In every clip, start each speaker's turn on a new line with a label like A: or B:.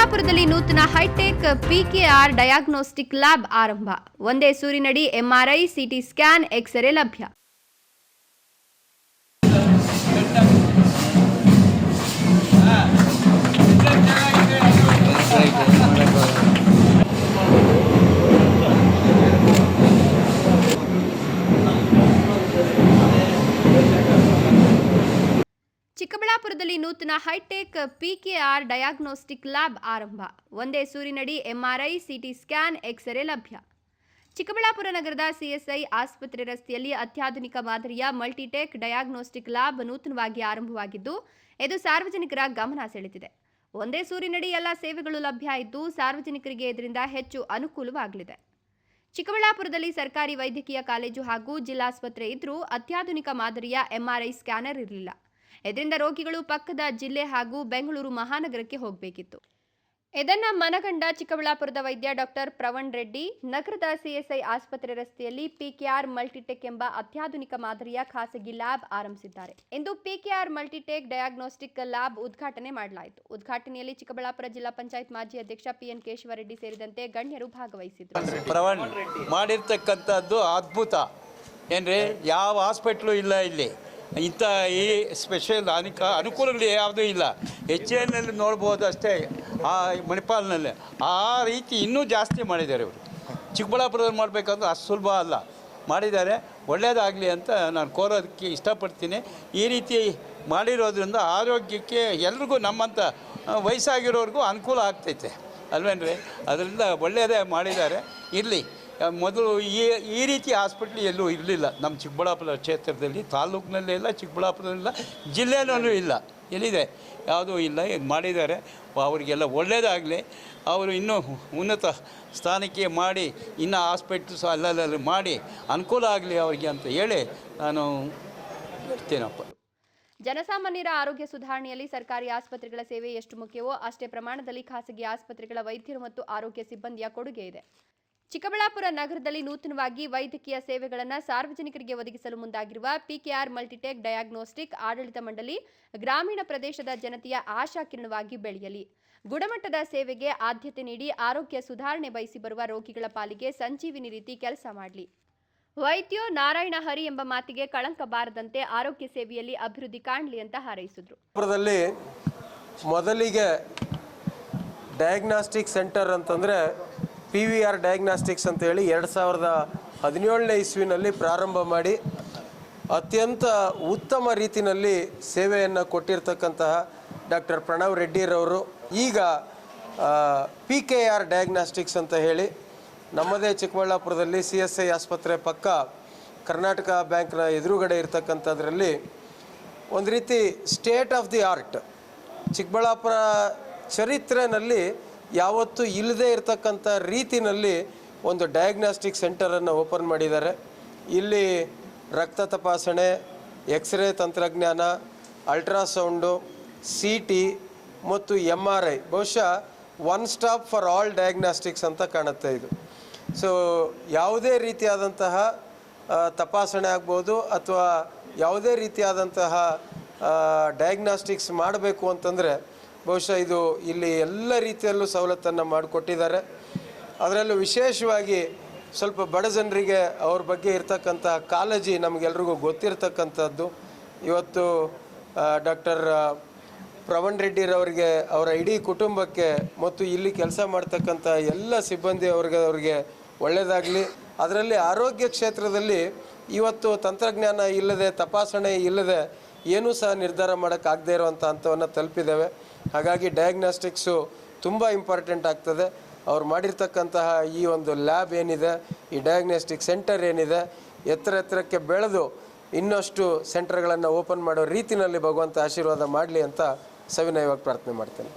A: ಚಿಕ್ಕಬಳ್ಳಾಪುರದಲ್ಲಿ ನೂತನ high tech PKR diagnostic lab ಆರಂಭ. ಒಂದೇ ಸೂರಿನಡಿ ಎಂಆರ್ಐ ಸಿಟಿ ಸ್ಕ್ಯಾನ್ ಎಕ್ಸ್ರೇ ಲಭ್ಯ. ಚಿಕ್ಕಬಳ್ಳಾಪುರದಲ್ಲಿ ನೂತನ ಹೈಟೆಕ್ ಪಿಕೆಆರ್ ಡಯಾಗ್ನೋಸ್ಟಿಕ್ ಲ್ಯಾಬ್ ಆರಂಭ. ಒಂದೇ ಸೂರಿನಡಿ ಎಂಆರ್ಐ, ಸಿಟಿ ಸ್ಕ್ಯಾನ್, ಎಕ್ಸ್ರೇ ಲಭ್ಯ. ಚಿಕ್ಕಬಳ್ಳಾಪುರ ನಗರದ ಸಿಎಸ್ಐ ಆಸ್ಪತ್ರೆ ರಸ್ತೆಯಲ್ಲಿ ಅತ್ಯಾಧುನಿಕ ಮಾದರಿಯ ಮಲ್ಟಿಟೆಕ್ ಡಯಾಗ್ನೋಸ್ಟಿಕ್ ಲ್ಯಾಬ್ ನೂತನವಾಗಿ ಆರಂಭವಾಗಿದ್ದು, ಇದು ಸಾರ್ವಜನಿಕರ ಗಮನ ಸೆಳೆದಿದೆ. ಒಂದೇ ಸೂರಿನಡಿ ಎಲ್ಲ ಸೇವೆಗಳು ಲಭ್ಯ ಇದ್ದು, ಸಾರ್ವಜನಿಕರಿಗೆ ಇದರಿಂದ ಹೆಚ್ಚು ಅನುಕೂಲವಾಗಲಿದೆ. ಚಿಕ್ಕಬಳ್ಳಾಪುರದಲ್ಲಿ ಸರ್ಕಾರಿ ವೈದ್ಯಕೀಯ ಕಾಲೇಜು ಹಾಗೂ ಜಿಲ್ಲಾಸ್ಪತ್ರೆ ಇದ್ರೂ ಅತ್ಯಾಧುನಿಕ ಮಾದರಿಯ ಎಂಆರ್ಐ ಸ್ಕ್ಯಾನರ್ ಇರಲಿಲ್ಲ. ಇದರಿಂದ ರೋಗಿಗಳು ಪಕ್ಕದ ಜಿಲ್ಲೆ ಹಾಗೂ ಬೆಂಗಳೂರು ಮಹಾನಗರಕ್ಕೆ ಹೋಗಬೇಕಿತ್ತು. ಇದನ್ನ ಮನಗಂಡ ಚಿಕ್ಕಬಳ್ಳಾಪುರದ ವೈದ್ಯ ಡಾಕ್ಟರ್ ಪ್ರವಣ್ ರೆಡ್ಡಿ, ನಗರದ ಸಿಎಸ್ಐ ಆಸ್ಪತ್ರೆ ರಸ್ತೆಯಲ್ಲಿ ಪಿಕೆಆರ್ ಮಲ್ಟಿಟೆಕ್ ಎಂಬ ಅತ್ಯಾಧುನಿಕ ಮಾದರಿಯ ಖಾಸಗಿ ಲ್ಯಾಬ್ ಆರಂಭಿಸಿದ್ದಾರೆ. ಇಂದು ಪಿಕೆಆರ್ ಮಲ್ಟಿಟೆಕ್ ಡಯಾಗ್ನೋಸ್ಟಿಕ್ ಲ್ಯಾಬ್ ಉದ್ಘಾಟನೆ ಮಾಡಲಾಯಿತು. ಉದ್ಘಾಟನೆಯಲ್ಲಿ ಚಿಕ್ಕಬಳ್ಳಾಪುರ ಜಿಲ್ಲಾ ಪಂಚಾಯತ್ ಮಾಜಿ ಅಧ್ಯಕ್ಷ ಪಿಎನ್ ಕೇಶವರೆಡ್ಡಿ ಸೇರಿದಂತೆ ಗಣ್ಯರು ಭಾಗವಹಿಸಿದ್ದರು
B: ಪ್ರವಣ್, ಮಾಡಿರ್ತಕ್ಕಂಥದ್ದು ಅದ್ಭುತ. ಏನ್ರಿ, ಯಾವ ಹಾಸ್ಪಿಟ್ಲು ಇಲ್ಲ ಇಲ್ಲಿ. ಇಂಥ ಈ ಸ್ಪೆಷಲ್ ಅನುಕ, ಅನುಕೂಲಗಳು ಯಾವುದೂ ಇಲ್ಲ. ಎಚ್ ಎಲ್ನಲ್ಲಿ ನೋಡ್ಬೋದು ಅಷ್ಟೇ, ಆ ಮಣಿಪಾಲ್ನಲ್ಲಿ. ಆ ರೀತಿ ಇನ್ನೂ ಜಾಸ್ತಿ ಮಾಡಿದ್ದಾರೆ ಇವರು. ಚಿಕ್ಕಬಳ್ಳಾಪುರದಲ್ಲಿ ಮಾಡಬೇಕಂದ್ರೆ ಅಷ್ಟು ಸುಲಭ ಅಲ್ಲ. ಮಾಡಿದ್ದಾರೆ ಒಳ್ಳೆಯದಾಗಲಿ ಅಂತ ನಾನು ಕೋರೋದಕ್ಕೆ ಇಷ್ಟಪಡ್ತೀನಿ. ಈ ರೀತಿ ಮಾಡಿರೋದ್ರಿಂದ ಆರೋಗ್ಯಕ್ಕೆ ಎಲ್ರಿಗೂ ನಮ್ಮಂಥ ವಯಸ್ಸಾಗಿರೋರಿಗೂ ಅನುಕೂಲ ಆಗ್ತೈತೆ. ಅಲ್ವೇನ್ರಿ? ಅದರಿಂದ ಒಳ್ಳೆಯದೇ ಮಾಡಿದ್ದಾರೆ. ಇರಲಿ. ಮೊದಲು ಈ ಈ ರೀತಿ ಹಾಸ್ಪಿಟ್ಲ್ ಎಲ್ಲೂ ಇರಲಿಲ್ಲ. ನಮ್ಮ ಚಿಕ್ಕಬಳ್ಳಾಪುರ ಕ್ಷೇತ್ರದಲ್ಲಿ, ತಾಲೂಕಿನಲ್ಲೇ ಇಲ್ಲ ಚಿಕ್ಕಬಳ್ಳಾಪುರದಲ್ಲಿಲ್ಲ ಜಿಲ್ಲೆನಲ್ಲೂ ಇಲ್ಲ. ಎಲ್ಲಿದೆ? ಯಾವುದೂ ಇಲ್ಲ. ಇದು ಮಾಡಿದ್ದಾರೆ. ಅವರಿಗೆಲ್ಲ ಒಳ್ಳೆಯದಾಗಲಿ ಅವರು ಇನ್ನೂ ಉನ್ನತ ಸ್ಥಾನಕ್ಕೆ ಮಾಡಿ, ಇನ್ನೂ ಹಾಸ್ಪಿಟ್ಲ್ಸ್ ಅಲ್ಲಲ್ಲಿ ಮಾಡಿ, ಅನುಕೂಲ ಆಗಲಿ ಅವರಿಗೆ ಅಂತ ಹೇಳಿ ನಾನು ಹೇಳ್ತೇನಪ್ಪ.
A: ಜನಸಾಮಾನ್ಯರ ಆರೋಗ್ಯ ಸುಧಾರಣೆಯಲ್ಲಿ ಸರ್ಕಾರಿ ಆಸ್ಪತ್ರೆಗಳ ಸೇವೆ ಎಷ್ಟು ಮುಖ್ಯವೋ ಅಷ್ಟೇ ಪ್ರಮಾಣದಲ್ಲಿ ಖಾಸಗಿ ಆಸ್ಪತ್ರೆಗಳ ವೈದ್ಯರು ಮತ್ತು ಆರೋಗ್ಯ ಸಿಬ್ಬಂದಿಯ ಕೊಡುಗೆ ಇದೆ. ಚಿಕ್ಕಬಳ್ಳಾಪುರ ನಗರದಲ್ಲಿ ನೂತನವಾಗಿ ವೈದ್ಯಕೀಯ ಸೇವೆಗಳನ್ನು ಸಾರ್ವಜನಿಕರಿಗೆ ಒದಗಿಸಲು ಮುಂದಾಗಿರುವ ಪಿಕೆಆರ್ ಮಲ್ಟಿಟೆಕ್ ಡಯಾಗ್ನೋಸ್ಟಿಕ್ ಆಡಳಿತ ಮಂಡಳಿ ಗ್ರಾಮೀಣ ಪ್ರದೇಶದ ಜನತೆಯ ಆಶಾಕಿರಣವಾಗಿ ಬೆಳೆಯಲಿ. ಗುಣಮಟ್ಟದ ಸೇವೆಗೆ ಆದ್ಯತೆ ನೀಡಿ ಆರೋಗ್ಯ ಸುಧಾರಣೆ ಬಯಸಿ ಬರುವ ರೋಗಿಗಳ ಪಾಲಿಗೆ ಸಂಜೀವಿನಿ ರೀತಿ ಕೆಲಸ ಮಾಡಲಿ. ವೈದ್ಯೋ ನಾರಾಯಣ ಹರಿ ಎಂಬ ಮಾತಿಗೆ ಕಳಂಕ ಬಾರದಂತೆ ಆರೋಗ್ಯ ಸೇವೆಯಲ್ಲಿ ಅಭಿವೃದ್ಧಿ ಕಾಣಲಿ ಅಂತ ಹಾರೈಸಿದ್ರು.
C: ಮೊದಲಿಗೆ ಡಯಾಗ್ನಾಸ್ಟಿಕ್ ಸೆಂಟರ್ ಅಂತಂದರೆ ಪಿ ವಿ ಆರ್ ಡಯಾಗ್ನಾಸ್ಟಿಕ್ಸ್ ಅಂತೇಳಿ ಎರಡು ಸಾವಿರದ ಹದಿನೇಳನೇ ಇಸ್ವಿನಲ್ಲಿ ಪ್ರಾರಂಭ ಮಾಡಿ ಅತ್ಯಂತ ಉತ್ತಮ ರೀತಿಯಲ್ಲಿ ಸೇವೆಯನ್ನು ಕೊಟ್ಟಿರ್ತಕ್ಕಂತಹ ಡಾಕ್ಟರ್ ಪ್ರಣವ್ ರೆಡ್ಡಿರವರು. ಈಗ ಪಿ ಕೆ ಆರ್ ಡಯಾಗ್ನಾಸ್ಟಿಕ್ಸ್ ಅಂತ ಹೇಳಿ ನಮ್ಮದೇ ಚಿಕ್ಕಬಳ್ಳಾಪುರದಲ್ಲಿ ಸಿ ಎಸ್ ಐ ಆಸ್ಪತ್ರೆ ಪಕ್ಕ ಕರ್ನಾಟಕ ಬ್ಯಾಂಕ್ನ ಎದುರುಗಡೆ ಇರತಕ್ಕಂಥದ್ರಲ್ಲಿ ಒಂದು ರೀತಿ state of the art. Chikkaballapur ಚರಿತ್ರೆನಲ್ಲಿ ಯಾವತ್ತೂ ಇಲ್ಲದೆ ಇರತಕ್ಕಂಥ ರೀತಿನಲ್ಲಿ ಒಂದು ಡಯಾಗ್ನಾಸ್ಟಿಕ್ ಸೆಂಟರನ್ನು ಓಪನ್ ಮಾಡಿದ್ದಾರೆ. ಇಲ್ಲಿ ರಕ್ತ ತಪಾಸಣೆ ಎಕ್ಸ್ರೇ ತಂತ್ರಜ್ಞಾನ ಅಲ್ಟ್ರಾಸೌಂಡು ಸಿ ಟಿ ಮತ್ತು ಎಂ ಆರ್ ಐ ಬಹುಶಃ one stop for all diagnostics ಅಂತ ಕಾಣುತ್ತೆ ಇದು. ಸೊ ಯಾವುದೇ ರೀತಿಯಾದಂತಹ ತಪಾಸಣೆ ಆಗ್ಬೋದು ಅಥವಾ ಯಾವುದೇ ರೀತಿಯಾದಂತಹ ಡಯಾಗ್ನಾಸ್ಟಿಕ್ಸ್ ಮಾಡಬೇಕು ಅಂತಂದರೆ ಬಹುಶಃ ಇದು ಇಲ್ಲಿ ಎಲ್ಲ ರೀತಿಯಲ್ಲೂ ಸವಲತ್ತನ್ನು ಮಾಡಿಕೊಟ್ಟಿದ್ದಾರೆ. ಅದರಲ್ಲೂ ವಿಶೇಷವಾಗಿ ಸ್ವಲ್ಪ ಬಡ ಜನರಿಗೆ ಅವ್ರ ಬಗ್ಗೆ ಇರ್ತಕ್ಕಂಥ ಕಾಳಜಿ ನಮಗೆಲ್ರಿಗೂ ಗೊತ್ತಿರ್ತಕ್ಕಂಥದ್ದು. ಇವತ್ತು ಡಾಕ್ಟರ್ ಪ್ರವಣ್ ರೆಡ್ಡಿರವರಿಗೆ ಅವರ ಇಡೀ ಕುಟುಂಬಕ್ಕೆ ಮತ್ತು ಇಲ್ಲಿ ಕೆಲಸ ಮಾಡ್ತಕ್ಕಂಥ ಎಲ್ಲ ಸಿಬ್ಬಂದಿ ಅವ್ರಿಗೆ, ಅವರಿಗೆ ಒಳ್ಳೆಯದಾಗಲಿ ಅದರಲ್ಲಿ ಆರೋಗ್ಯ ಕ್ಷೇತ್ರದಲ್ಲಿ ಇವತ್ತು ತಂತ್ರಜ್ಞಾನ ಇಲ್ಲದೆ, ತಪಾಸಣೆ ಇಲ್ಲದೆ ಏನೂ ಸಹ ನಿರ್ಧಾರ ಮಾಡೋಕ್ಕಾಗದೇ ಇರುವಂಥ ಹಂತವನ್ನು ತಲುಪಿದ್ದೇವೆ. ಹಾಗಾಗಿ ಡಯಾಗ್ನಾಸ್ಟಿಕ್ಸು ತುಂಬ ಇಂಪಾರ್ಟೆಂಟ್ ಆಗ್ತದೆ. ಅವ್ರು ಮಾಡಿರ್ತಕ್ಕಂತಹ ಈ ಒಂದು ಲ್ಯಾಬ್ ಏನಿದೆ, ಈ ಡಯಾಗ್ನಾಸ್ಟಿಕ್ ಸೆಂಟರ್ ಏನಿದೆ ಎತ್ತರ ಎತ್ತರಕ್ಕೆ ಬೆಳೆದು ಇನ್ನಷ್ಟು ಸೆಂಟರ್ಗಳನ್ನು ಓಪನ್ ಮಾಡೋ ರೀತಿಯಲ್ಲಿ ಭಗವಂತ ಆಶೀರ್ವಾದ ಮಾಡಲಿ ಅಂತ ಸವಿನಯವಾಗಿ ಪ್ರಾರ್ಥನೆ ಮಾಡ್ತೇನೆ.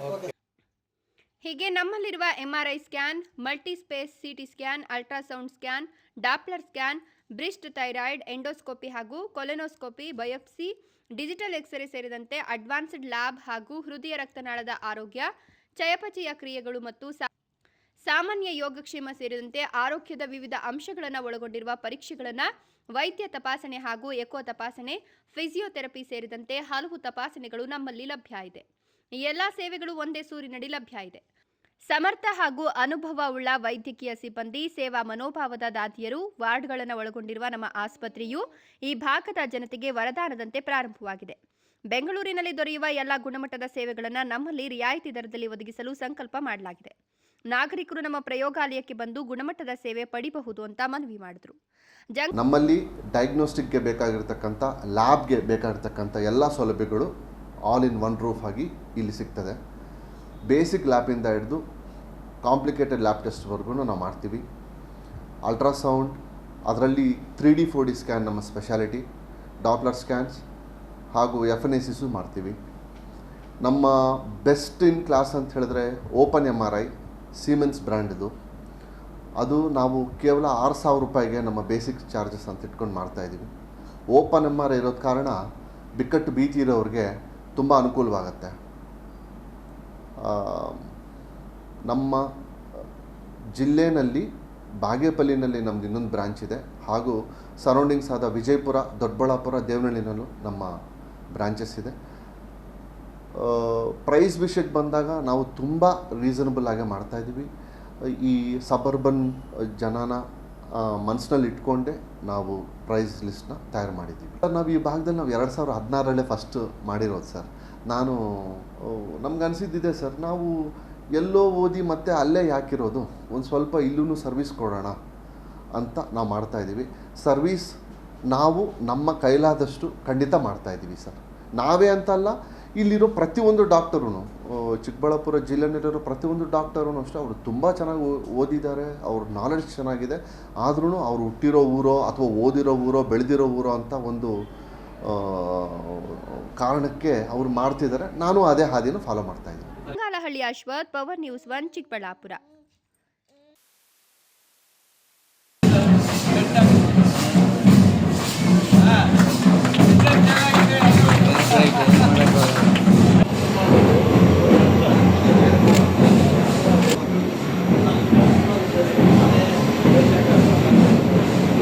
A: ಹೀಗೆ ನಮ್ಮಲ್ಲಿರುವ MRI scan multislice CT scan ultrasound scan Doppler scan breast thyroid endoscopy ಹಾಗೂ ಕೊಲೆನೋಸ್ಕೋಪಿ ಬಯೋಪ್ಸಿ ಡಿಜಿಟಲ್ ಎಕ್ಸ್ರೇ ಸೇರಿದಂತೆ ಅಡ್ವಾನ್ಸ್ಡ್ ಲ್ಯಾಬ್ ಹಾಗೂ ಹೃದಯ ರಕ್ತನಾಳದ ಆರೋಗ್ಯ, ಚಯಾಪಚಯ ಕ್ರಿಯೆಗಳು ಮತ್ತು ಸಾಮಾನ್ಯ ಯೋಗಕ್ಷೇಮ ಸೇರಿದಂತೆ ಆರೋಗ್ಯದ ವಿವಿಧ ಅಂಶಗಳನ್ನು ಒಳಗೊಂಡಿರುವ ಪರೀಕ್ಷೆಗಳನ್ನು ವೈದ್ಯ ತಪಾಸಣೆ ಹಾಗೂ ಎಕೋ ತಪಾಸಣೆ, ಫಿಸಿಯೋಥೆರಪಿ ಸೇರಿದಂತೆ ಹಲವು ತಪಾಸಣೆಗಳು ನಮ್ಮಲ್ಲಿ ಲಭ್ಯ ಇದೆ. ಎಲ್ಲ ಸೇವೆಗಳು ಒಂದೇ ಸೂರಿನಡಿ ಲಭ್ಯ ಇದೆ. ಸಮರ್ಥ ಹಾಗೂ ಅನುಭವವುಳ್ಳ ವೈದ್ಯಕೀಯ ಸಿಬ್ಬಂದಿ ಸೇವಾ ಮನೋಭಾವದ ದಾದಿಯರು ವಾರ್ಡ್ಗಳನ್ನು ಒಳಗೊಂಡಿರುವ ನಮ್ಮ ಆಸ್ಪತ್ರೆಯು ಈ ಭಾಗದ ಜನತೆಗೆ ವರದಾನದಂತೆ ಪ್ರಾರಂಭವಾಗಿದೆ. ಬೆಂಗಳೂರಿನಲ್ಲಿ ದೊರೆಯುವ ಎಲ್ಲ ಗುಣಮಟ್ಟದ ಸೇವೆಗಳನ್ನು ನಮ್ಮಲ್ಲಿ ರಿಯಾಯಿತಿ ದರದಲ್ಲಿ ಒದಗಿಸಲು ಸಂಕಲ್ಪ ಮಾಡಲಾಗಿದೆ. ನಾಗರಿಕರು ನಮ್ಮ ಪ್ರಯೋಗಾಲಯಕ್ಕೆ ಬಂದು ಗುಣಮಟ್ಟದ ಸೇವೆ ಪಡಿಬಹುದು ಅಂತ ಮನವಿ ಮಾಡಿದರು.
D: ನಮ್ಮಲ್ಲಿ ಡಯಾಗ್ನೋಸ್ಟಿಕ್ಗೆ ಬೇಕಾಗಿರ್ತಕ್ಕಂಥ, ಲ್ಯಾಬ್ಗೆ ಬೇಕಾಗಿರ್ತಕ್ಕಂಥ ಎಲ್ಲ ಸೌಲಭ್ಯಗಳು ಆಲ್ ಇನ್ ಒನ್ ರೂಫ್ ಆಗಿ ಇಲ್ಲಿ ಸಿಗ್ತದೆ. ಬೇಸಿಕ್ ಲ್ಯಾಪಿಂದ ಹಿಡಿದು ಕಾಂಪ್ಲಿಕೇಟೆಡ್ ಲ್ಯಾಬ್ ಟೆಸ್ಟ್ವರೆಗೂ ನಾವು ಮಾಡ್ತೀವಿ. ಅಲ್ಟ್ರಾಸೌಂಡ್, ಅದರಲ್ಲಿ three D four D scan ನಮ್ಮ ಸ್ಪೆಷಾಲಿಟಿ ಡಾಪ್ಲರ್ ಸ್ಕ್ಯಾನ್ಸ್ ಹಾಗೂ ಎಫ್ ಎನ್ ಎಸಿಸು ಮಾಡ್ತೀವಿ. ನಮ್ಮ ಬೆಸ್ಟ್ ಇನ್ ಕ್ಲಾಸ್ ಅಂತ ಹೇಳಿದ್ರೆ open M R I Siemens ಬ್ರ್ಯಾಂಡ್ದು ಅದು ನಾವು ಕೇವಲ ಆರು ಸಾವಿರ ರೂಪಾಯಿಗೆ ನಮ್ಮ ಬೇಸಿಕ್ ಚಾರ್ಜಸ್ ಅಂತ ಇಟ್ಕೊಂಡು ಮಾಡ್ತಾಯಿದ್ದೀವಿ ಓಪನ್ ಎಂ ಆರ್ ಐ ಇರೋದ ಕಾರಣ ಬಿಕ್ಕಟ್ಟು ಭೀತಿ ಇರೋರಿಗೆ ತುಂಬ ಅನುಕೂಲವಾಗತ್ತೆ. ನಮ್ಮ ಜಿಲ್ಲೆನಲ್ಲಿ ಬಾಗೇಪಲ್ಲಿನಲ್ಲಿ ನಮ್ದು ಇನ್ನೊಂದು ಬ್ರಾಂಚ್ ಇದೆ. ಹಾಗೂ ಸರೌಂಡಿಂಗ್ಸ್ ಆದ ವಿಜಯಪುರ, ದೊಡ್ಡಬಳ್ಳಾಪುರ, ದೇವನಹಳ್ಳಿನಲ್ಲೂ ನಮ್ಮ ಬ್ರಾಂಚಸ್ ಇದೆ. ಪ್ರೈಸ್ ವಿಷಯಕ್ಕೆ ಬಂದಾಗ ನಾವು ತುಂಬ ರೀಸನಬಲ್ ಆಗಿ ಮಾಡ್ತಾಯಿದ್ದೀವಿ ಈ ಸಬರ್ಬನ್ ಜನನ ಮನಸ್ಸಿನಲ್ಲಿ ಇಟ್ಕೊಂಡೆ ನಾವು ಪ್ರೈಸ್ ಲಿಸ್ಟ್ನ ತಯಾರು ಮಾಡಿದ್ದೀವಿ. ನಾವು ಈ ಭಾಗದಲ್ಲಿ ನಾವು ಎರಡು ಸಾವಿರದ ಹದಿನಾರರಲ್ಲೇ ಫಸ್ಟ್ ಮಾಡಿರೋದು ಸರ್. ನಾನು ನಮ್ಗೆ ಅನಿಸಿದ್ದಿದೆ ಸರ್, ನಾವು ಎಲ್ಲೋ ಓದಿ ಮತ್ತೆ ಅಲ್ಲೇ ಯಾಕಿರೋದು, ಒಂದು ಸ್ವಲ್ಪ ಇಲ್ಲೂ ಸರ್ವಿಸ್ ಕೊಡೋಣ ಅಂತ ನಾವು ಮಾಡ್ತಾಯಿದ್ದೀವಿ ಸರ್ವಿಸ್ ನಾವು ನಮ್ಮ ಕೈಲಾದಷ್ಟು ಖಂಡಿತ ಮಾಡ್ತಾಯಿದ್ದೀವಿ ಸರ್. ನಾವೇ ಅಂತಲ್ಲ ಇಲ್ಲಿರೋ ಪ್ರತಿಯೊಂದು ಡಾಕ್ಟರೂ ಚಿಕ್ಕಬಳ್ಳಾಪುರ ಜಿಲ್ಲೆಯಲ್ಲಿರೋ ಪ್ರತಿಯೊಂದು ಡಾಕ್ಟರೂ ಅಷ್ಟೇ, ಅವರು ತುಂಬ ಚೆನ್ನಾಗಿ ಓದಿದ್ದಾರೆ, ಅವ್ರ ನಾಲೆಡ್ಜ್ ಚೆನ್ನಾಗಿದೆ ಆದ್ರೂ ಅವ್ರು ಹುಟ್ಟಿರೋ ಊರೋ ಅಥವಾ ಓದಿರೋ ಊರೋ, ಬೆಳೆದಿರೋ ಊರೋ ಅಂತ ಒಂದು ಕಾರಣಕ್ಕೆ ಅವರು ಮಾಡ್ತಿದ್ದಾರೆ ನಾನು ಅದೇ ಹಾದಿನ ಫಾಲೋ ಮಾಡ್ತಾಯಿದ್ದೀನಿ
A: Bangalahalli Ashwath Power News One Chikkaballapur.